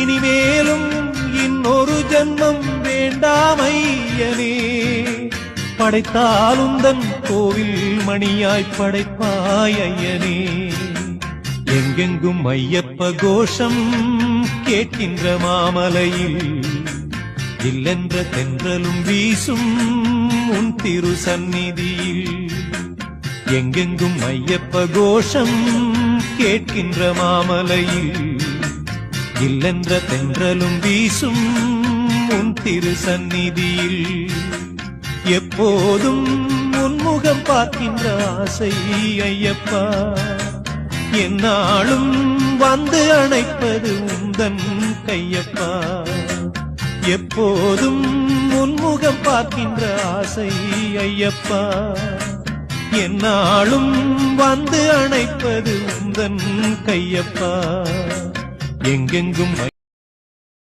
இனிமேலும் இன்னொரு ஜன்மம் வேண்டாமையனே. படைத்தாலுந்தன் கோவில் மணியாய் படைப்பாயனே எங்கெங்கும் ஐயப்ப கோஷம் கேட்கின்ற மாமலையில் இல்லென்ற தென்றலும் வீசும் உன் திரு சந்நிதியில் எங்கெங்கும் ஐயப்ப கோஷம் கேட்கின்ற மாமலையில் இல்லென்ற தென்றலும் வீசும் உன் திரு சந்நிதியில் எப்போதும் உன்முகம் பார்க்கின்ற ஆசை ஐயப்பா. என்னாலும் வந்து அணைப்பது உந்தன் கையப்பா. எப்போதும் உன்முகம் பார்க்கின்ற ஆசை ஐயப்பா. என்னாலும் வந்து அணைப்பது உந்தன் கையப்பா. எங்கெங்கும்